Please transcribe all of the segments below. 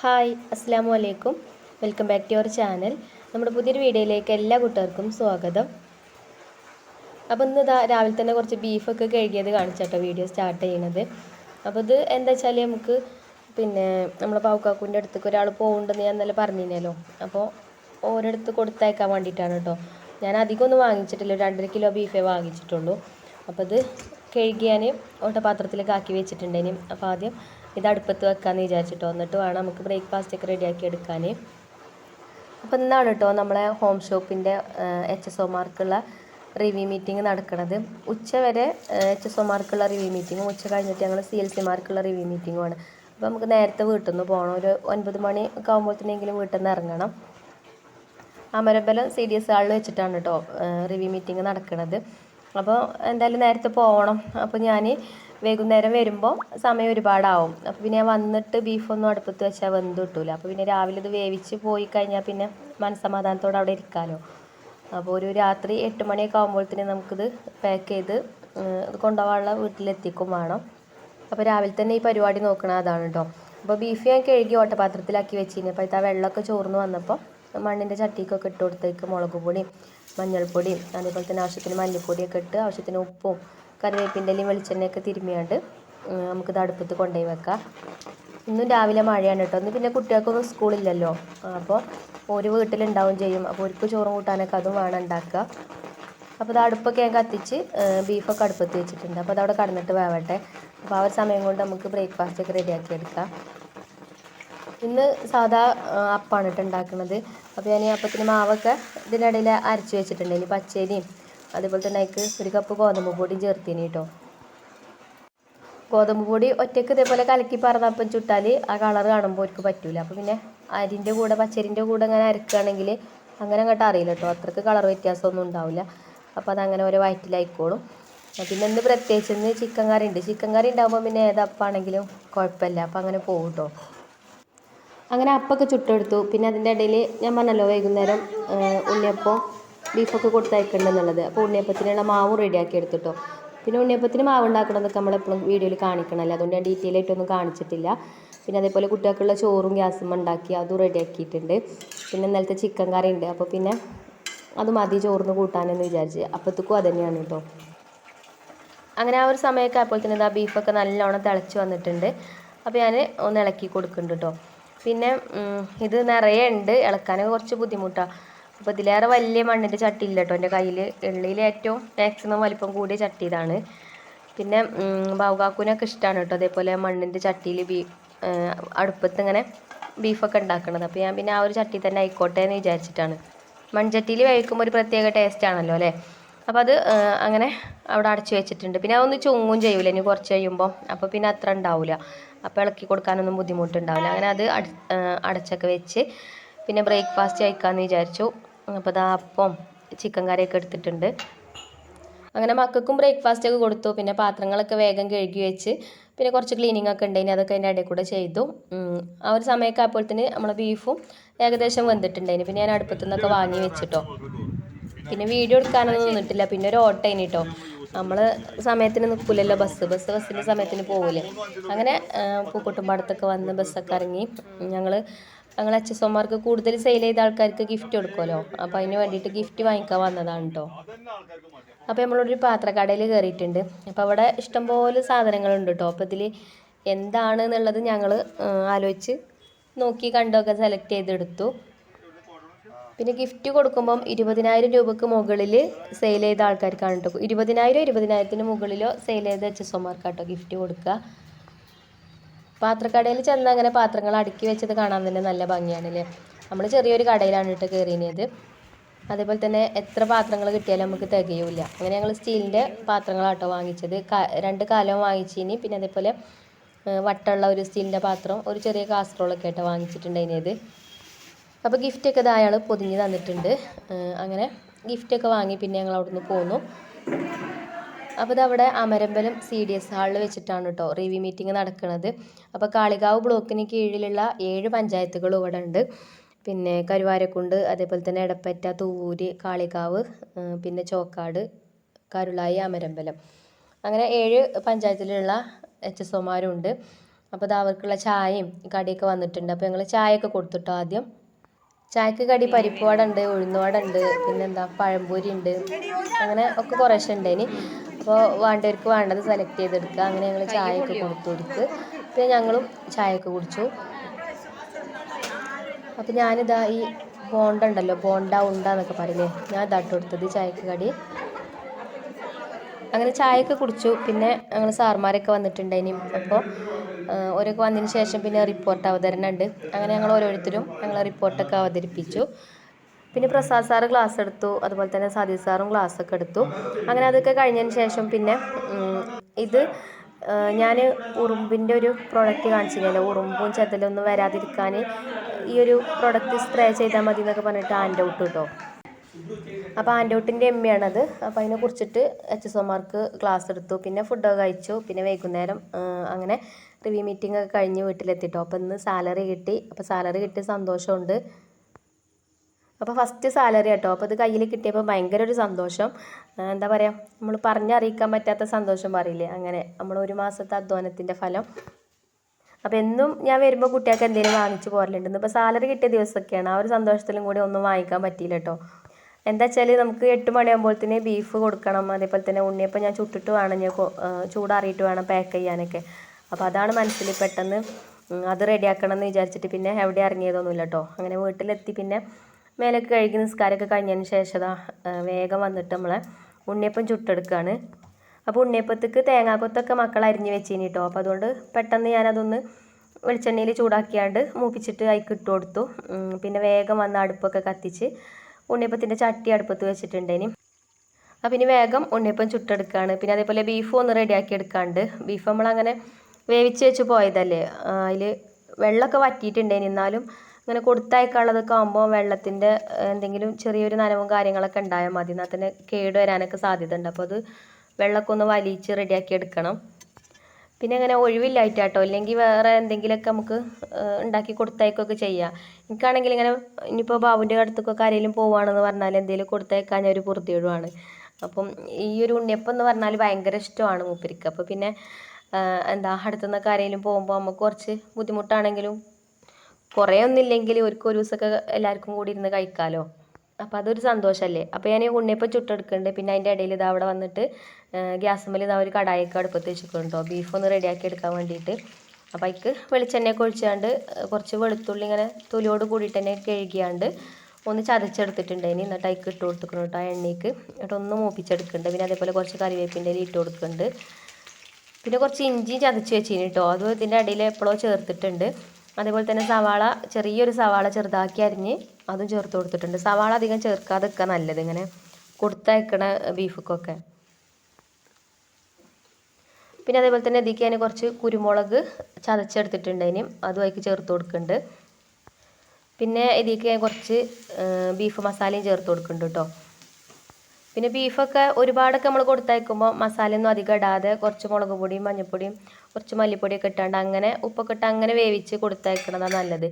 Hi അസ്സാം വലൈക്കും welcome back to your channel. നമ്മുടെ പുതിയൊരു വീഡിയോയിലേക്ക് എല്ലാ കൂട്ടുകാർക്കും സ്വാഗതം. അപ്പോൾ ഇന്ന് ഇതാ രാവിലെ തന്നെ കുറച്ച് ബീഫൊക്കെ കഴുകിയത് കാണിച്ചാട്ടോ വീഡിയോ സ്റ്റാർട്ട് ചെയ്യണത്. അപ്പോൾ ഇത് എന്താ വെച്ചാൽ നമുക്ക് പിന്നെ നമ്മളെ പാവക്കാക്കുന്റെ അടുത്തേക്ക് ഒരാൾ പോകുന്നുണ്ടെന്ന് ഞാൻ ഇന്നലെ പറഞ്ഞിരുന്നല്ലോ അപ്പോൾ ഓരോടുത്ത് കൊടുത്തയക്കാൻ വേണ്ടിയിട്ടാണ് കേട്ടോ ഞാൻ അധികം ഒന്നും വാങ്ങിച്ചിട്ടില്ല. രണ്ടര കിലോ ബീഫേ വാങ്ങിച്ചിട്ടുള്ളൂ. അപ്പോൾ ഇത് കഴുകിയാൽ ഓട്ടപാത്രത്തിലേക്ക് ആക്കി വെച്ചിട്ടുണ്ടേനും അപ്പോൾ ആദ്യം ഇത് അടുപ്പത്ത് വെക്കാമെന്ന് വിചാരിച്ചിട്ടോ. എന്നിട്ട് വേണം നമുക്ക് ബ്രേക്ക്ഫാസ്റ്റ് ഒക്കെ റെഡിയാക്കി എടുക്കാൻ അപ്പോൾ ഇന്നാണ് കേട്ടോ നമ്മളെ ഹോം ഷോപ്പിന്റെ എച്ച് എസ് ഒമാർക്കുള്ള റിവ്യൂ മീറ്റിംഗ് നടക്കുന്നത് ഉച്ച വരെ എച്ച് എസ് ഒമാർക്കുള്ള റിവ്യൂ മീറ്റിങ്ങും ഉച്ച കഴിഞ്ഞിട്ട് ഞങ്ങൾ സി എൽ സിമാർക്കുള്ള റിവ്യൂ മീറ്റിങ്ങുമാണ് അപ്പോൾ നമുക്ക് നേരത്തെ വീട്ടിൽ നിന്ന് പോകണം ഒരു ഒൻപത് മണി ഒക്കെ ആകുമ്പോഴത്തേനെങ്കിലും വീട്ടിൽ നിന്ന് ഇറങ്ങണം. അമരബലം സി ഡി എസ് ഹാളിൽ വെച്ചിട്ടാണ് കേട്ടോ റിവ്യൂ മീറ്റിംഗ് നടക്കുന്നത് അപ്പോൾ എന്തായാലും നേരത്തെ പോകണം അപ്പോൾ ഞാൻ വൈകുന്നേരം വരുമ്പോൾ സമയം ഒരുപാടാവും. അപ്പോൾ പിന്നെ ഞാൻ വന്നിട്ട് ബീഫൊന്നും അടുപ്പത്ത് വെച്ചാൽ വെന്ത് കിട്ടൂല. അപ്പോൾ പിന്നെ രാവിലെ ഇത് വേവിച്ച് പോയി കഴിഞ്ഞാൽ പിന്നെ മനസ്സമാധാനത്തോടെ അവിടെ ഇരിക്കാമല്ലോ അപ്പോൾ ഒരു രാത്രി എട്ട് മണിയൊക്കെ ആകുമ്പോഴത്തേനും നമുക്കിത് പാക്ക് ചെയ്ത് കൊണ്ടുപോകാനുള്ള വീട്ടിലെത്തിക്കും വേണം. അപ്പോൾ രാവിലെ തന്നെ ഈ പരിപാടി നോക്കണതാണ് അതാണ് കേട്ടോ അപ്പോൾ ബീഫ് ഞാൻ കഴുകി ഓട്ടപാത്രത്തിലാക്കി വെച്ചിരുന്നു. അപ്പോൾ ആ വെള്ളമൊക്കെ ചോർന്ന് വന്നപ്പോൾ മണ്ണിന്റെ ചട്ടിക്കൊക്കെ ഇട്ട് കൊടുത്തേക്ക് മുളക് പൊടിയും മഞ്ഞൾപ്പൊടിയും അതേപോലെ തന്നെ ആവശ്യത്തിന് മല്ലിപ്പൊടിയൊക്കെ ഇട്ട് ആവശ്യത്തിന് ഉപ്പും കറിവേപ്പിന്റെ ഇലയും വെളിച്ചെണ്ണയൊക്കെ തിരുമ്മിയാണ്ട് നമുക്കിത് അടുപ്പത്ത് കൊണ്ടുപോയി വെക്കാം. ഇന്നും രാവിലെ മഴയാണ് കേട്ടോ. ഇന്ന് പിന്നെ കുട്ടികൾക്കൊന്നും സ്കൂളില്ലല്ലോ അപ്പോൾ ഒരു വീട്ടിലുണ്ടാവും ചെയ്യും. അപ്പോൾ ഒരുക്ക് ചോറും കൂട്ടാനൊക്കെ അതും വേണം ഉണ്ടാക്കുക. അപ്പോൾ ഇത് അടുപ്പൊക്കെ ഞാൻ കത്തിച്ച് ബീഫൊക്കെ അടുപ്പത്ത് വെച്ചിട്ടുണ്ട്. അപ്പോൾ അതവിടെ കടന്നിട്ട് വേവട്ടെ. അപ്പോൾ ആ ഒരു സമയം കൊണ്ട് നമുക്ക് ബ്രേക്ക്ഫാസ്റ്റ് ഒക്കെ റെഡിയാക്കി എടുക്കാം. ഇന്ന് സാധാ അപ്പാണ് കേട്ടോ ഉണ്ടാക്കുന്നത് അപ്പോൾ ഞാൻ ഈ അപ്പത്തിന് മാവൊക്കെ ഇതിനിടയിൽ അരച്ച് വെച്ചിട്ടുണ്ട്. ഇനി പച്ചരിയും അതുപോലെ തന്നെ അതിക്ക് ഒരു കപ്പ് ഗോതമ്പ് പൊടിയും ചേർത്തിന് കേട്ടോ ഗോതമ്പ് പൊടി ഒറ്റയ്ക്ക് ഇതേപോലെ കലക്കി പറഞ്ഞപ്പം ചുട്ടാൽ ആ കളർ കാണുമ്പോൾ അവർക്ക് പറ്റൂല. അപ്പോൾ പിന്നെ അരിന്റെ കൂടെ പച്ചരിന്റെ കൂടെ അങ്ങനെ അരക്കുകയാണെങ്കിൽ അങ്ങനെ അങ്ങോട്ട് അറിയില്ല കേട്ടോ അത്രയ്ക്ക് കളർ വ്യത്യാസമൊന്നും ഉണ്ടാവില്ല അപ്പോൾ അതങ്ങനെ ഓരോ വയറ്റിലായിക്കോളും. പിന്നെ ഇന്ന് പ്രത്യേകിച്ച് ഇന്ന് ചിക്കൻ കറി ഉണ്ട് ചിക്കൻ കറി ഉണ്ടാകുമ്പോൾ പിന്നെ ഏതപ്പാണെങ്കിലും കുഴപ്പമില്ല അപ്പോൾ അങ്ങനെ പോകും കേട്ടോ അങ്ങനെ അപ്പമൊക്കെ ചുട്ടെടുത്തു. പിന്നെ അതിന്റെ ഇടയിൽ ഞാൻ പറഞ്ഞല്ലോ വൈകുന്നേരം ഉണ്ണിയപ്പം ബീഫൊക്കെ കൊടുത്തയക്കണ്ടെന്നുള്ളത് അപ്പോൾ ഉണ്ണിയപ്പത്തിനുള്ള മാവ് റെഡിയാക്കി എടുത്തിട്ടോ. പിന്നെ ഉണ്ണിയപ്പത്തിന് മാവ് ഉണ്ടാക്കണമെന്നൊക്കെ നമ്മളെപ്പോഴും വീഡിയോയിൽ കാണിക്കണമല്ലോ അതുകൊണ്ട് ഞാൻ ഡീറ്റെയിൽ ആയിട്ടൊന്നും കാണിച്ചിട്ടില്ല. പിന്നെ അതേപോലെ കുട്ടികൾക്കുള്ള ചോറും ഗ്യാസും ഉണ്ടാക്കി അതും റെഡിയാക്കിയിട്ടുണ്ട്. പിന്നെ ഇന്നലത്തെ ചിക്കൻ കറി ഉണ്ട്. അപ്പോൾ പിന്നെ അത് മതി ചോറിന് കൂട്ടാനെന്ന് വിചാരിച്ച്. അപ്പോഴത്തേക്കും അത് തന്നെയാണ് കേട്ടോ അങ്ങനെ ആ ഒരു സമയമൊക്കെ അപ്പോൾ തന്നെ ഇതാ ബീഫൊക്കെ നല്ലോണം തിളച്ച് വന്നിട്ടുണ്ട്. അപ്പോൾ ഞാൻ ഒന്ന് ഇളക്കി കൊടുക്കുന്നുണ്ട് കേട്ടോ പിന്നെ ഇത് നിറയെ ഉണ്ട്. ഇളക്കാനൊക്കെ കുറച്ച് ബുദ്ധിമുട്ടാണ് അപ്പോൾ ഇതിലേറെ വലിയ മണ്ണിന്റെ ചട്ടി ഇല്ല കേട്ടോ എന്റെ കയ്യിൽ ഉള്ളിൽ ഏറ്റവും മാക്സിമം വലിപ്പം കൂടിയ ചട്ടി ഇതാണ് പിന്നെ ബാവുകാക്കൂനൊക്കെ ഇഷ്ടമാണ് കേട്ടോ അതേപോലെ മണ്ണിന്റെ ചട്ടിയിൽ ബീ അടുപ്പത്ത് ഇങ്ങനെ ബീഫൊക്കെ ഉണ്ടാക്കുന്നത് അപ്പോൾ ഞാൻ പിന്നെ ആ ഒരു ചട്ടി തന്നെ ആയിക്കോട്ടെ എന്ന് വിചാരിച്ചിട്ടാണ്. മൺചട്ടിയിൽ വേവിക്കുമ്പോൾ ഒരു പ്രത്യേക ടേസ്റ്റ് ആണല്ലോ അല്ലേ? അപ്പോൾ അത് അങ്ങനെ അവിടെ അടച്ചു വെച്ചിട്ടുണ്ട്. പിന്നെ അതൊന്ന് ചുങ്ങും ചെയ്യൂല. ഇനി കുറച്ച് കഴിയുമ്പോൾ അപ്പോൾ പിന്നെ അത്ര ഉണ്ടാവില്ല അപ്പോൾ ഇളക്കി കൊടുക്കാനൊന്നും ബുദ്ധിമുട്ടുണ്ടാവില്ല. അങ്ങനെ അത് അടച്ചൊക്കെ വെച്ച് പിന്നെ ബ്രേക്ക്ഫാസ്റ്റ് കഴിക്കാമെന്ന് വിചാരിച്ചു. അപ്പോൾ ഇതാ അപ്പം ചിക്കൻ കറിയൊക്കെ എടുത്തിട്ടുണ്ട്. അങ്ങനെ മക്കൾക്കും ബ്രേക്ക്ഫാസ്റ്റ് ഒക്കെ കൊടുത്തു. പിന്നെ പാത്രങ്ങളൊക്കെ വേഗം കഴുകി വെച്ച് പിന്നെ കുറച്ച് ക്ലീനിങ് ഒക്കെ ഉണ്ടായിന് അതൊക്കെ അതിന്റെ ഇടയിൽ കൂടെ ചെയ്തു. ആ ഒരു സമയമൊക്കെ തന്നെ നമ്മളെ ബീഫും ഏകദേശം വെന്തിട്ടുണ്ടായിന്. പിന്നെ ഞാൻ അടുപ്പത്തു നിന്നൊക്കെ വാങ്ങി വെച്ചിട്ടോ. പിന്നെ വീഡിയോ എടുക്കാനൊന്നും നിന്നിട്ടില്ല. പിന്നെ ഒരു ഓട്ടോ കേട്ടോ നമ്മൾ സമയത്തിന് നിൽക്കില്ലല്ലോ ബസ് ബസ് ബസ്സിന്റെ സമയത്തിന് പോകില്ലേ അങ്ങനെ പൂക്കോട്ടുംപാടത്തൊക്കെ വന്ന് ബസ്സൊക്കെ ഇറങ്ങി ഞങ്ങൾ ഞങ്ങൾ എച്ച് എസ് ഒമാർക്ക് കൂടുതൽ സെയിൽ ചെയ്ത ആൾക്കാർക്ക് ഗിഫ്റ്റ് കൊടുക്കുമല്ലോ അപ്പോൾ അതിന് വേണ്ടിയിട്ട് ഗിഫ്റ്റ് വാങ്ങിക്കാൻ വന്നതാണ് കേട്ടോ അപ്പോൾ നമ്മളൊരു പാത്രക്കടയിൽ കയറിയിട്ടുണ്ട് അപ്പോൾ അവിടെ ഇഷ്ടംപോലെ സാധനങ്ങളുണ്ട് കേട്ടോ അപ്പോൾ ഇതിൽ എന്താണ് എന്നുള്ളത് ഞങ്ങൾ ആലോചിച്ച് നോക്കി കണ്ടൊക്കെ സെലക്ട് ചെയ്തെടുത്തു. പിന്നെ ഗിഫ്റ്റ് കൊടുക്കുമ്പം ഇരുപതിനായിരം രൂപക്ക് മുകളിൽ സെയിൽ ചെയ്ത ആൾക്കാർക്കാണ് കേട്ടോ ഇരുപതിനായിരം ഇരുപതിനായിരത്തിന് മുകളിലോ സെയിൽ ചെയ്ത എച്ച് എസ് ഒമാർക്ക് കേട്ടോ ഗിഫ്റ്റ് കൊടുക്കുക. പാത്രക്കടയിൽ ചെന്ന് അങ്ങനെ പാത്രങ്ങൾ അടുക്കി വെച്ചത് കാണാൻ തന്നെ നല്ല ഭംഗിയാണ് അല്ലേ നമ്മൾ ചെറിയൊരു കടയിലാണ് കേട്ടോ കയറിയത് അതേപോലെ തന്നെ എത്ര പാത്രങ്ങൾ കിട്ടിയാലും നമുക്ക് തികയില്ല. അങ്ങനെ ഞങ്ങൾ സ്റ്റീലിന്റെ പാത്രങ്ങളാട്ടോ വാങ്ങിച്ചത്. രണ്ട് കാലം വാങ്ങിച്ചിനി. പിന്നെ അതേപോലെ വട്ടമുള്ള ഒരു സ്റ്റീലിന്റെ പാത്രം ഒരു ചെറിയ കാസറോളൊക്കെ ആയിട്ട് വാങ്ങിച്ചിട്ടുണ്ടായിരുന്നത് അപ്പോൾ ഗിഫ്റ്റൊക്കെ ഇത് അയാൾ പൊതിഞ്ഞ് തന്നിട്ടുണ്ട്. അങ്ങനെ ഗിഫ്റ്റൊക്കെ വാങ്ങി പിന്നെ ഞങ്ങൾ അവിടുന്ന് പോന്നു. അപ്പോൾ ഇതവിടെ അമരമ്പലം സി ഡി എസ് ഹാളിൽ വെച്ചിട്ടാണ് കേട്ടോ റിവ്യൂ മീറ്റിംഗ് നടക്കുന്നത് അപ്പോൾ കാളികാവ് ബ്ലോക്കിന് കീഴിലുള്ള ഏഴ് പഞ്ചായത്തുകൾ ഇവിടെ ഉണ്ട്. പിന്നെ കരുവാരക്കുണ്ട് അതേപോലെ തന്നെ എടപ്പറ്റ തൂവൂര് കാളികാവ് പിന്നെ ചോക്കാട് കരുളായി അമരമ്പലം. അങ്ങനെ ഏഴ് പഞ്ചായത്തിലുള്ള എച്ച് എസ് ഒമാരുണ്ട് അപ്പോൾ അത് അവർക്കുള്ള ചായയും കടിയൊക്കെ വന്നിട്ടുണ്ട്. അപ്പോൾ ഞങ്ങൾ ചായയൊക്കെ കൊടുത്തിട്ടോ ആദ്യം. ചായക്ക് കടി പരിപ്പ് വട ഉണ്ട് ഉഴുന്നുവട ഉണ്ട് പിന്നെന്താ പഴംപൊരി ഉണ്ട് അങ്ങനെ ഒക്കെ കുറേശ്ശെ ഇനി അപ്പോൾ വേണ്ടവർക്ക് വേണ്ടത് സെലക്ട് ചെയ്തെടുക്കുക അങ്ങനെ ഞങ്ങൾ ചായയൊക്കെ കൊടുത്തു കൊടുത്ത് പിന്നെ ഞങ്ങളും ചായയൊക്കെ കുടിച്ചു. അപ്പോൾ ഞാനിതാ ഈ ബോണ്ട ഉണ്ടല്ലോ ബോണ്ട ഉണ്ട എന്നൊക്കെ പറയില്ലേ? ഞാൻ ഇതാട്ട് കൊടുത്തത് ചായക്ക് കടി. അങ്ങനെ ചായയൊക്കെ കുടിച്ചു. പിന്നെ ഞങ്ങൾ സാർമാരൊക്കെ വന്നിട്ടുണ്ടായിനി അപ്പോൾ ഓരോക്കെ വന്നതിന് ശേഷം പിന്നെ റിപ്പോർട്ട് അവതരണം ഉണ്ട് അങ്ങനെ ഞങ്ങൾ ഓരോരുത്തരും ഞങ്ങൾ റിപ്പോർട്ടൊക്കെ അവതരിപ്പിച്ചു. പിന്നെ പ്രസാദ് സാറ് ക്ലാസ് എടുത്തു. അതുപോലെ തന്നെ സാദി സാറും ക്ലാസ് ഒക്കെ എടുത്തു. അങ്ങനെ അതൊക്കെ കഴിഞ്ഞതിന് ശേഷം പിന്നെ ഇത് ഞാൻ ഉറുമ്പിന്റെ ഒരു പ്രോഡക്റ്റ് കാണിച്ചില്ലല്ലോ ഉറുമ്പും ചെതലൊന്നും വരാതിരിക്കാൻ ഈ ഒരു പ്രോഡക്റ്റ് സ്പ്രേ ചെയ്താൽ മതി എന്നൊക്കെ പറഞ്ഞിട്ട് ആൻഡ് ഔട്ട് കേട്ടോ അപ്പോൾ ആൻഡോട്ടിന്റെ എമ്മയാണത്. അപ്പോൾ അതിനെ കുറിച്ചിട്ട് എച്ച് എസ് ഒമാർക്ക് ക്ലാസ് എടുത്തു. പിന്നെ ഫുഡൊക്കെ കഴിച്ചു. പിന്നെ വൈകുന്നേരം അങ്ങനെ റിവ്യൂ മീറ്റിംഗ് ഒക്കെ കഴിഞ്ഞ് വീട്ടിലെത്തിട്ടോ. അപ്പോൾ ഇന്ന് സാലറി കിട്ടി. അപ്പോൾ സാലറി കിട്ടി സന്തോഷമുണ്ട്. അപ്പോൾ ഫസ്റ്റ് സാലറി കേട്ടോ അപ്പോൾ ഇത് കയ്യിൽ കിട്ടിയപ്പോൾ ഭയങ്കര ഒരു സന്തോഷം. എന്താ പറയുക നമ്മൾ പറഞ്ഞറിയിക്കാൻ പറ്റാത്ത സന്തോഷം പറയില്ലേ? അങ്ങനെ നമ്മൾ ഒരു മാസത്തെ അധ്വാനത്തിന്റെ ഫലം. അപ്പോൾ എന്നും ഞാൻ വരുമ്പോൾ കുട്ടികൾക്ക് എന്തെങ്കിലും വാങ്ങിച്ച് പോരലുണ്ട്. ഇന്നിപ്പോൾ സാലറി കിട്ടിയ ദിവസമൊക്കെയാണ്. ആ ഒരു സന്തോഷത്തിലും കൂടി ഒന്നും വാങ്ങിക്കാൻ പറ്റിയില്ല കേട്ടോ എന്താ വെച്ചാൽ നമുക്ക് എട്ട് മണിയാകുമ്പോഴത്തേന് ബീഫ് കൊടുക്കണം അതേപോലെ തന്നെ ഉണ്ണിയപ്പം ഞാൻ ചുട്ടിട്ട് വേണം ഞാൻ ചൂടാറിയിട്ട് വേണം പാക്ക് ചെയ്യാനൊക്കെ. അപ്പോൾ അതാണ് മനസ്സിൽ പെട്ടെന്ന് അത് റെഡിയാക്കണം എന്ന് വിചാരിച്ചിട്ട് പിന്നെ എവിടെ ഇറങ്ങിയതൊന്നുമില്ല കേട്ടോ അങ്ങനെ വീട്ടിലെത്തി പിന്നെ മേലൊക്കെ കഴുകി നിസ്കാരമൊക്കെ കഴിഞ്ഞതിന് ശേഷം വേഗം വന്നിട്ട് നമ്മളെ ഉണ്ണിയപ്പം ചുട്ടെടുക്കുകയാണ് അപ്പോൾ ഉണ്ണിയപ്പത്തേക്ക് തേങ്ങാക്കൊത്തൊക്കെ മക്കൾ അരിഞ്ഞ് വെച്ചിനി കേട്ടോ അപ്പോൾ അതുകൊണ്ട് പെട്ടെന്ന് ഞാനതൊന്ന് വെളിച്ചെണ്ണയിൽ ചൂടാക്കിയാണ്ട് മൂപ്പിച്ചിട്ട് അതിക്കിട്ട് കൊടുത്തു. പിന്നെ വേഗം വന്ന് അടുപ്പൊക്കെ കത്തിച്ച് ഉണ്ണിയപ്പത്തിന്റെ ചട്ടി അടുപ്പത്ത് വെച്ചിട്ടുണ്ടേനി അപ്പം ഇനി വേഗം ഉണ്ണിയപ്പം ചുട്ടെടുക്കുകയാണ് പിന്നെ അതേപോലെ ബീഫും ഒന്ന് റെഡിയാക്കി എടുക്കാണ്ട്. ബീഫ് നമ്മളങ്ങനെ വേവിച്ച് വെച്ച് പോയതല്ലേ. അതിൽ വെള്ളമൊക്കെ വറ്റിയിട്ടുണ്ടേനി എന്നാലും ഇങ്ങനെ കൊടുത്തയക്കാനുള്ളതൊക്കെ ആകുമ്പോൾ വെള്ളത്തിന്റെ എന്തെങ്കിലും ചെറിയൊരു നനവും കാര്യങ്ങളൊക്കെ ഉണ്ടായാൽ മതി. എന്നാൽ തന്നെ കേട് വരാനൊക്കെ സാധ്യത ഉണ്ട് അപ്പോൾ അത് വെള്ളമൊക്കെ ഒന്ന് വലിയിച്ച് റെഡിയാക്കി എടുക്കണം. പിന്നെ അങ്ങനെ ഒഴിവില്ലായിട്ട് കേട്ടോ അല്ലെങ്കിൽ വേറെ എന്തെങ്കിലുമൊക്കെ നമുക്ക് ഉണ്ടാക്കി കൊടുത്തയക്കുകയൊക്കെ ചെയ്യാം. എനിക്കാണെങ്കിൽ ഇങ്ങനെ ഇനിയിപ്പോൾ ബാബുന്റെ അടുത്തൊക്കെ ആരെങ്കിലും പോവുകയാണെന്ന് പറഞ്ഞാൽ എന്തെങ്കിലും കൊടുത്തയക്കാൻ ഞാൻ ഒരു പൊറുതിയിടുവാണ് അപ്പം ഈ ഒരു ഉണ്ണിയപ്പം എന്ന് പറഞ്ഞാൽ ഭയങ്കര ഇഷ്ടമാണ് മൂപ്പരിക്ക്. അപ്പോൾ പിന്നെ എന്താ അടുത്തുനിന്നൊക്കെ ആരെങ്കിലും പോകുമ്പോൾ നമുക്ക് കുറച്ച് ബുദ്ധിമുട്ടാണെങ്കിലും കുറേ ഒന്നുമില്ലെങ്കിൽ ഒരു ദിവസമൊക്കെ എല്ലാവർക്കും കൂടി ഇരുന്ന് കഴിക്കാമല്ലോ അപ്പോൾ അതൊരു സന്തോഷമല്ലേ അപ്പോൾ ഞാൻ ഈ ഉണ്ണിയപ്പം ചുട്ടെടുക്കുന്നുണ്ട് പിന്നെ അതിന്റെ ഇടയിൽ ഇതാ അവിടെ വന്നിട്ട് ഗ്യാസ് ഗ്യാസുമ്മൽ ഇതാ ഒരു കടായൊക്കെ അടുപ്പത്ത് വെച്ചിട്ടുണ്ടോ? ബീഫ് ഒന്ന് റെഡിയാക്കി എടുക്കാൻ വേണ്ടിയിട്ട്. അപ്പോൾ അതിക്ക് വെളിച്ചെണ്ണയൊക്കെ ഒഴിച്ചാണ്ട് കുറച്ച് വെളുത്തുള്ളി ഇങ്ങനെ തൊലിയോട് കൂടിയിട്ട് തന്നെ കഴുകിയാണ്ട് ഒന്ന് ചതച്ചെടുത്തിട്ടുണ്ട് ഇനി. എന്നിട്ട് അതിക്ക് ഇട്ട് കൊടുത്തിക്കണം കേട്ടോ ആ എണ്ണയ്ക്ക് എന്നിട്ട് ഒന്ന് മൂപ്പിച്ചെടുക്കുന്നുണ്ട് പിന്നെ അതേപോലെ കുറച്ച് കറിവേപ്പിന്റെ ഇല ഇട്ട് കൊടുക്കുന്നുണ്ട് പിന്നെ കുറച്ച് ഇഞ്ചി ചതച്ച് വെച്ചിന് കേട്ടോ. അതും ഇതിന്റെ ഇടയിൽ എപ്പോഴോ ചേർത്തിട്ടുണ്ട്. അതേപോലെ തന്നെ സവാള ചെറിയൊരു സവാള ചെറുതാക്കി അരിഞ്ഞ് അതും ചേർത്ത് കൊടുത്തിട്ടുണ്ട്. സവാള അധികം ചേർക്കാതെ നിൽക്കുക നല്ലത് ഇങ്ങനെ കൊടുത്തയക്കണ ബീഫൊക്കെ പിന്നെ അതേപോലെ തന്നെ ഇതിലേക്ക് ഞാൻ കുറച്ച് കുരുമുളക് ചതച്ചെടുത്തിട്ടുണ്ട് ഇനി അതും അതിലേക്ക് ചേർത്ത് കൊടുക്കുന്നുണ്ട്. പിന്നെ ഇതിലേക്ക് ഞാൻ കുറച്ച് ബീഫ് മസാലയും ചേർത്ത് കൊടുക്കുന്നുണ്ട് കേട്ടോ. പിന്നെ ബീഫൊക്കെ ഒരുപാടൊക്കെ നമ്മൾ കൊടുത്തയക്കുമ്പോൾ മസാലയൊന്നും അധികം ഇടാതെ കുറച്ച് മുളക് പൊടിയും മഞ്ഞൾപ്പൊടിയും കുറച്ച് മല്ലിപ്പൊടിയൊക്കെ ഇട്ടാണ്ട് അങ്ങനെ ഉപ്പൊക്കെ ഇട്ട് അങ്ങനെ വേവിച്ച് കൊടുത്തയക്കണതാണ് നല്ലത്.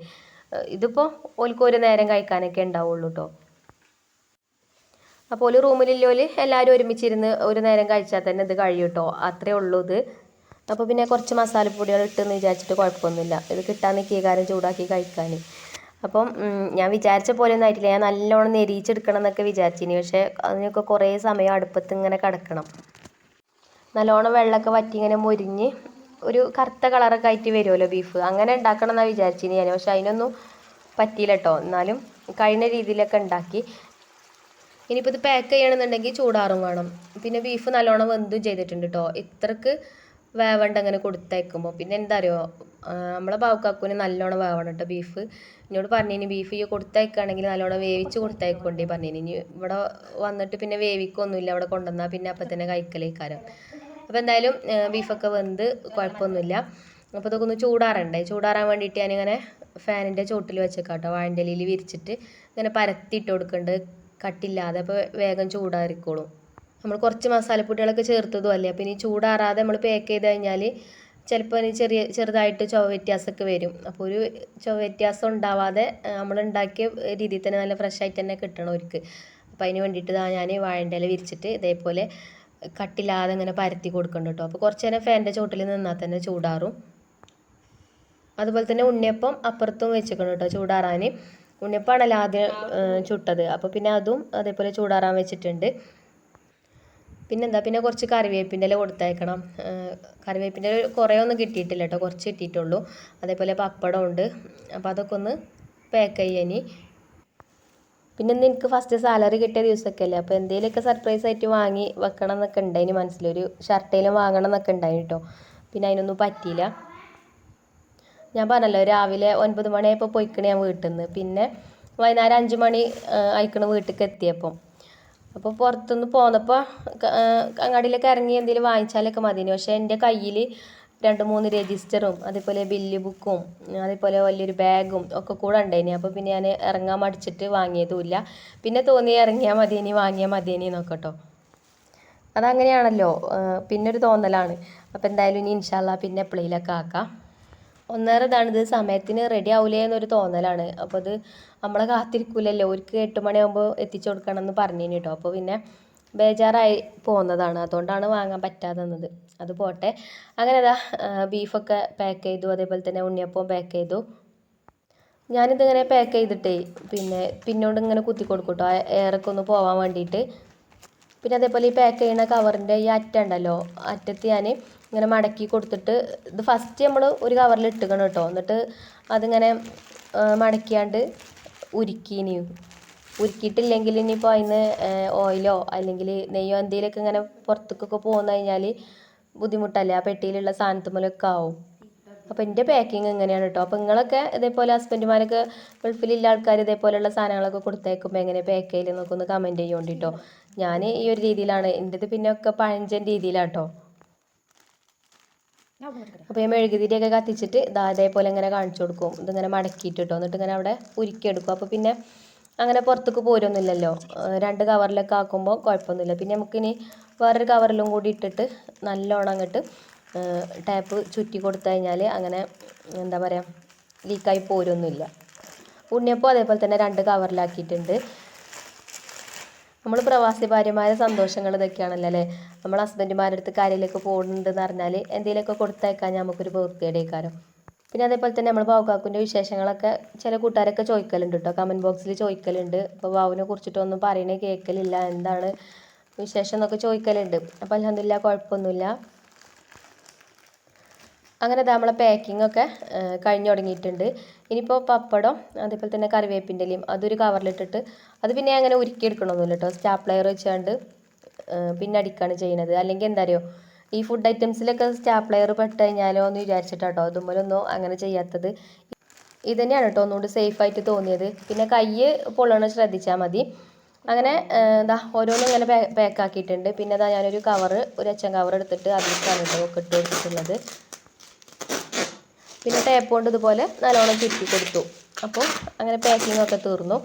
ഇതിപ്പോൾ ഓൽക്ക് ഒരു നേരം കഴിക്കാനൊക്കെ ഉണ്ടാവുള്ളൂ കേട്ടോ അപ്പോൾ ഒരു റൂമിലുള്ളോൽ എല്ലാവരും ഒരുമിച്ചിരുന്ന് ഒരു നേരം കഴിച്ചാൽ തന്നെ ഇത് കഴിയും കേട്ടോ അത്രേ ഉള്ളൂ ഇത്. അപ്പോൾ പിന്നെ കുറച്ച് മസാലപ്പൊടികൾ ഇട്ടെന്ന് വിചാരിച്ചിട്ട് കുഴപ്പമൊന്നുമില്ല. ഇത് കിട്ടാൻ നിൽക്കിയ കാര്യം ചൂടാക്കി കഴിക്കാൻ അപ്പം ഞാൻ വിചാരിച്ച പോലെ ഒന്നും ആയിട്ടില്ല. ഞാൻ നല്ലോണം നെരിയിച്ചെടുക്കണം എന്നൊക്കെ വിചാരിച്ചിനി. പക്ഷെ അതിനൊക്കെ കുറേ സമയം അടുപ്പത്ത് ഇങ്ങനെ കിടക്കണം. നല്ലോണം വെള്ളമൊക്കെ വറ്റി ഇങ്ങനെ മൊരിഞ്ഞ് ഒരു കറുത്ത കളറൊക്കെ ആയിട്ട് വരുമല്ലോ ബീഫ് അങ്ങനെ ഉണ്ടാക്കണം എന്നാണ് വിചാരിച്ചത് ഞാൻ. പക്ഷെ അതിനൊന്നും പറ്റിയില്ല കേട്ടോ എന്നാലും കഴിഞ്ഞ രീതിയിലൊക്കെ ഉണ്ടാക്കി. ഇനിയിപ്പോൾ ഇത് പാക്ക് ചെയ്യണമെന്നുണ്ടെങ്കിൽ ചൂടാറും വേണം. പിന്നെ ബീഫ് നല്ലോണം വെന്തും ചെയ്തിട്ടുണ്ട് കേട്ടോ ഇത്രക്ക് വേവണ്ട അങ്ങനെ കൊടുത്തയക്കുമ്പോൾ പിന്നെ എന്താ അറിയോ നമ്മളെ ബാവുക്കാക്കൂന് നല്ലോണം വേവണം കേട്ടോ ബീഫ് എന്നോട് പറഞ്ഞിനി ബീഫ് ഈ കൊടുത്തയക്കുകയാണെങ്കിൽ നല്ലോണം വേവിച്ച് കൊടുത്തേക്കൊണ്ടേ പറഞ്ഞിനി ഇനി ഇവിടെ വന്നിട്ട് പിന്നെ വേവിക്കൊന്നുമില്ല. അവിടെ കൊണ്ടുവന്നാൽ പിന്നെ അപ്പം തന്നെ കഴിക്കലേക്കാരം. അപ്പോൾ എന്തായാലും ബീഫൊക്കെ വെന്ത് കുഴപ്പമൊന്നുമില്ല. അപ്പോൾ ഇതൊക്കെ ഒന്ന് ചൂടാറണ്ടേ? ചൂടാറാൻ വേണ്ടിയിട്ട് ഞാനിങ്ങനെ ഫാനിന്റെ ചോട്ടിൽ വെച്ചേക്കാം കേട്ടോ വാഴന്റെ ഇലയിൽ വിരിച്ചിട്ട് ഇങ്ങനെ പരത്തിയിട്ട് കൊടുക്കുന്നുണ്ട് കട്ടില്ലാതെ അപ്പോൾ വേഗം ചൂടാറിക്കോളും. നമ്മൾ കുറച്ച് മസാലപ്പൊടികളൊക്കെ ചേർത്തതും അല്ലേ? അപ്പോൾ ഇനി ചൂടാറാതെ നമ്മൾ പാക്ക് ചെയ്ത് കഴിഞ്ഞാൽ ചിലപ്പോൾ ഇനി ചെറിയ ചെറുതായിട്ട് ചുവ വ്യത്യാസമൊക്കെ വരും. അപ്പോൾ ഒരു ചുവ വ്യത്യാസം ഉണ്ടാവാതെ നമ്മൾ ഉണ്ടാക്കിയ രീതിയിൽ തന്നെ നല്ല ഫ്രഷ് ആയിട്ട് തന്നെ കിട്ടണം അവർക്ക്. അപ്പോൾ അതിന് വേണ്ടിയിട്ട് ഞാൻ വാഴന്റെ ഇല വിരിച്ചിട്ട് ഇതേപോലെ കട്ടില്ലാതെ ഇങ്ങനെ പരത്തി കൊടുക്കുന്നുണ്ട് കേട്ടോ അപ്പോൾ കുറച്ച് നേരം ഫാനിന്റെ ചോട്ടിൽ നിന്നാൽ തന്നെ ചൂടാറും. അതുപോലെ തന്നെ ഉണ്ണിയപ്പം അപ്പുറത്തും വെച്ചിക്കണം കേട്ടോ ചൂടാറാൻ. ഉണ്ണിയപ്പമാണല്ലോ ആദ്യം ചുട്ടത്. അപ്പോൾ പിന്നെ അതും അതേപോലെ ചൂടാറാൻ വെച്ചിട്ടുണ്ട്. പിന്നെന്താ? പിന്നെ കുറച്ച് കറിവേപ്പിന്റെ ഇല കൊടുത്തയക്കണം. കറിവേപ്പിന്റെ കുറേ ഒന്നും കിട്ടിയിട്ടില്ല കേട്ടോ കുറച്ച് കിട്ടിയിട്ടുള്ളൂ. അതേപോലെ പപ്പടം ഉണ്ട്. അപ്പോൾ അതൊക്കെ ഒന്ന് പാക്ക് ചെയ്യാനി പിന്നെ എനിക്ക് ഫസ്റ്റ് സാലറി കിട്ടിയ ദിവസമൊക്കെ അല്ലേ അപ്പോൾ എന്തെങ്കിലുമൊക്കെ സർപ്രൈസ് ആയിട്ട് വാങ്ങി വെക്കണം എന്നൊക്കെ ഉണ്ടായിന് മനസ്സിലൊരു ഷർട്ടേലും വാങ്ങണം എന്നൊക്കെ ഉണ്ടായിന് കേട്ടോ പിന്നെ അതിനൊന്നും പറ്റിയില്ല. ഞാൻ പറഞ്ഞല്ലോ രാവിലെ ഒൻപത് മണിയായപ്പോൾ പോയിക്കണ ഞാൻ വീട്ടിൽ നിന്ന് പിന്നെ വൈകുന്നേരം അഞ്ച് മണി അയക്കണ വീട്ടിലേക്ക് എത്തിയപ്പം. അപ്പോൾ പുറത്തുനിന്ന് പോന്നപ്പോൾ അങ്ങാടിയിലേക്ക് ഇറങ്ങി എന്തെങ്കിലും വാങ്ങിച്ചാലൊക്കെ മതിന് പക്ഷേ എന്റെ കയ്യിൽ രണ്ട് മൂന്ന് രജിസ്റ്ററും അതേപോലെ ബില്ല് ബുക്കും അതേപോലെ വലിയൊരു ബാഗും ഒക്കെ കൂടെ ഉണ്ടായിനി. അപ്പോൾ പിന്നെ ഞാൻ ഇറങ്ങാൻ മടിച്ചിട്ട് വാങ്ങിയതുമില്ല. പിന്നെ തോന്നി ഇറങ്ങിയാൽ മതിയേനി വാങ്ങിയാൽ ഇനി നോക്കട്ടോ അതങ്ങനെയാണല്ലോ പിന്നെ ഒരു തോന്നലാണ്. അപ്പോൾ എന്തായാലും ഇനി ഇൻഷാല്ല പിന്നെ എപ്പോഴേലൊക്കെ ആക്കാം. ഒന്നേറെ ഇതാണിത് സമയത്തിന് റെഡി ആവില്ലേ എന്നൊരു തോന്നലാണ്. അപ്പോൾ അത് നമ്മളെ കാത്തിരിക്കൂലല്ലോ ഒരിക്കൽ എട്ട് മണിയാകുമ്പോൾ എത്തിച്ചു കൊടുക്കണം എന്ന് പറഞ്ഞിന് കേട്ടോ അപ്പോൾ പിന്നെ ബേജാറായി പോകുന്നതാണ്. അതുകൊണ്ടാണ് വാങ്ങാൻ പറ്റാതെ നിന്നത്. അത് പോട്ടെ. അങ്ങനെ അതാ ബീഫൊക്കെ പാക്ക് ചെയ്തു. അതേപോലെ തന്നെ ഉണ്ണിയപ്പവും പാക്ക് ചെയ്തു. ഞാനിതിങ്ങനെ പാക്ക് ചെയ്തിട്ടേ പിന്നെ പിന്നോട് ഇങ്ങനെ കുത്തി കൊടുക്കും കേട്ടോ എയറൊക്കെ ഒന്ന് പോകാൻ വേണ്ടിയിട്ട്. പിന്നെ അതേപോലെ ഈ പാക്ക് ചെയ്യുന്ന കവറിന്റെ ഈ അറ്റ ഉണ്ടല്ലോ അറ്റത്ത് ഞാൻ ഇങ്ങനെ മടക്കി കൊടുത്തിട്ട് ഇത് ഫസ്റ്റ് നമ്മൾ ഒരു കവറിൽ ഇട്ടുക്കണം കേട്ടോ. എന്നിട്ട് അതിങ്ങനെ മടക്കിയാണ്ട് ഉരുക്കീനി ഉരുക്കിയിട്ടില്ലെങ്കിൽ ഇനിയിപ്പോൾ അതിന് ഓയിലോ അല്ലെങ്കിൽ നെയ്യോ എന്തെങ്കിലുമൊക്കെ ഇങ്ങനെ പുറത്തേക്കൊക്കെ പോന്നു കഴിഞ്ഞാൽ ബുദ്ധിമുട്ടല്ലേ? ആ പെട്ടിയിലുള്ള സാധനത്തുമ്മലൊക്കെ ആവും. അപ്പോൾ എന്റെ പാക്കിങ് ഇങ്ങനെയാണ് കേട്ടോ അപ്പോൾ നിങ്ങളൊക്കെ ഇതേപോലെ ഹസ്ബൻഡുമാരൊക്കെ ഗൾഫിലുള്ള ആൾക്കാർ ഇതേപോലെയുള്ള സാധനങ്ങളൊക്കെ കൊടുത്തേക്കുമ്പോൾ എങ്ങനെ പാക്ക് ചെയ്യൽ എന്നൊക്കെ ഒന്ന് കമന്റ് ചെയ്യുകൊണ്ട് കേട്ടോ ഞാൻ ഈ ഒരു രീതിയിലാണ്. എന്റെ ഇത് പിന്നെ ഒക്കെ പഴഞ്ചൻ രീതിയിലാണ് കേട്ടോ അപ്പോൾ ഈ മെഴുകുതിരിയൊക്കെ കത്തിച്ചിട്ട് ഇതാ അതേപോലെ ഇങ്ങനെ കാണിച്ചു കൊടുക്കും. ഇതിങ്ങനെ മടക്കിയിട്ട് കേട്ടോ എന്നിട്ട് ഇങ്ങനെ അവിടെ ഉരുക്കിയെടുക്കും. അപ്പോൾ പിന്നെ അങ്ങനെ പുറത്തേക്ക് പോരൊന്നുമില്ലല്ലോ ഏഹ് രണ്ട് കവറിലൊക്കെ ആക്കുമ്പോൾ കുഴപ്പമൊന്നുമില്ല. പിന്നെ നമുക്കിനി വേറൊരു കവറിലും കൂടി ഇട്ടിട്ട് നല്ലോണം അങ്ങോട്ട് ടാപ്പ് ചുറ്റി കൊടുത്തു കഴിഞ്ഞാൽ അങ്ങനെ എന്താ പറയുക ലീക്കായി പോരൊന്നുമില്ല ഉണ്ണിയപ്പം അതേപോലെ തന്നെ രണ്ട് കവറിലാക്കിയിട്ടുണ്ട്. നമ്മൾ പ്രവാസി ഭാര്യമാരെ സന്തോഷങ്ങൾ ഇതൊക്കെയാണല്ലോ അല്ലേ? നമ്മൾ ഹസ്ബൻഡുമാരുടെ അടുത്ത് കാര്യത്തിലേക്ക് പോകുന്നുണ്ടെന്ന് പറഞ്ഞാൽ എന്തെങ്കിലുമൊക്കെ കൊടുത്തയക്കാൻ നമുക്കൊരു പൂർത്തിയുടെക്കാരം പിന്നെ അതേപോലെ തന്നെ നമ്മൾ ബാവുക്കാക്കുന്റെ വിശേഷങ്ങളൊക്കെ ചില കൂട്ടുകാരൊക്കെ ചോദിക്കലുണ്ട് കേട്ടോ കമന്റ് ബോക്സിൽ ചോദിക്കലുണ്ട്. അപ്പോൾ ബാവുവിനെ കുറിച്ചിട്ടൊന്നും പറയണേ കേൾക്കലില്ല എന്താണ് വിശേഷം എന്നൊക്കെ ചോദിക്കലുണ്ട്. അപ്പോൾ അലഹമില്ല കുഴപ്പമൊന്നുമില്ല അങ്ങനെ നമ്മളെ പാക്കിംഗ് ഒക്കെ കഴിഞ്ഞു തുടങ്ങിയിട്ടുണ്ട്. ഇനിയിപ്പോൾ പപ്പടം അതേപോലെ തന്നെ കറിവേപ്പിന്റെ ഇലയും അതൊരു കവറിലിട്ടിട്ട് അത് പിന്നെ അങ്ങനെ ഉരുക്കിയെടുക്കണമെന്നില്ല കേട്ടോ സ്റ്റാപ്ലയർ വെച്ചാണ്ട് പിന്നെ അടിക്കുകയാണ് ചെയ്യുന്നത് അല്ലെങ്കിൽ എന്താ അറിയോ? ഈ ഫുഡ് ഐറ്റംസിലൊക്കെ സ്റ്റാപ്ലയർ പെട്ട് കഴിഞ്ഞാലോ എന്ന് വിചാരിച്ചിട്ടാട്ടോ. ഒന്നും അങ്ങനെ ചെയ്യാത്തത്. ഇത് തന്നെയാണ് കേട്ടോ ഒന്നുകൂടി സേഫ് ആയിട്ട് തോന്നിയത്. പിന്നെ കൈ പൊള്ളണ ശ്രദ്ധിച്ചാൽ മതി. അങ്ങനെ എന്താ ഓരോന്നും ഇങ്ങനെ പാക്ക് ആക്കിയിട്ടുണ്ട്. പിന്നെ ഇതാ ഞാനൊരു കവറ് ഒരു അച്ഛൻ കവർ എടുത്തിട്ട് അതിലേക്കാണ് കേട്ടോ ഒക്കെ കൊടുത്തിട്ടുള്ളത് പിന്നെ ടേപ്പ് കൊണ്ട് ഇതുപോലെ നല്ലോണം ചുറ്റി കൊടുത്തു. അപ്പോൾ അങ്ങനെ പാക്കിംഗ് ഒക്കെ തീർന്നു.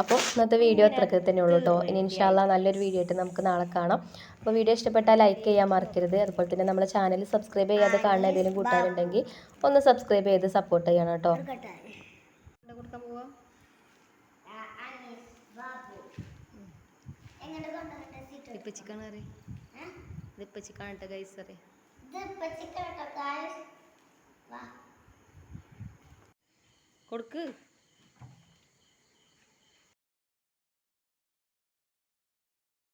അപ്പോൾ ഇന്നത്തെ വീഡിയോ അത്രയ്ക്ക് തന്നെ ഉള്ളൂ കേട്ടോ ഇനി ഇൻഷാല്ല നല്ലൊരു വീഡിയോ ആയിട്ട് നമുക്ക് നാളെ കാണാം. അപ്പോൾ വീഡിയോ ഇഷ്ടപ്പെട്ടാൽ ലൈക്ക് ചെയ്യാൻ മറക്കരുത്. അതുപോലെ തന്നെ നമ്മുടെ ചാനൽ സബ്സ്ക്രൈബ് ചെയ്യാതെ കാണുന്ന ഏതെങ്കിലും കൂട്ടാനുണ്ടെങ്കിൽ ഒന്ന് സബ്സ്ക്രൈബ് ചെയ്ത് സപ്പോർട്ട് ചെയ്യണം കേട്ടോ ഗൈസ് കൊടുക്ക്.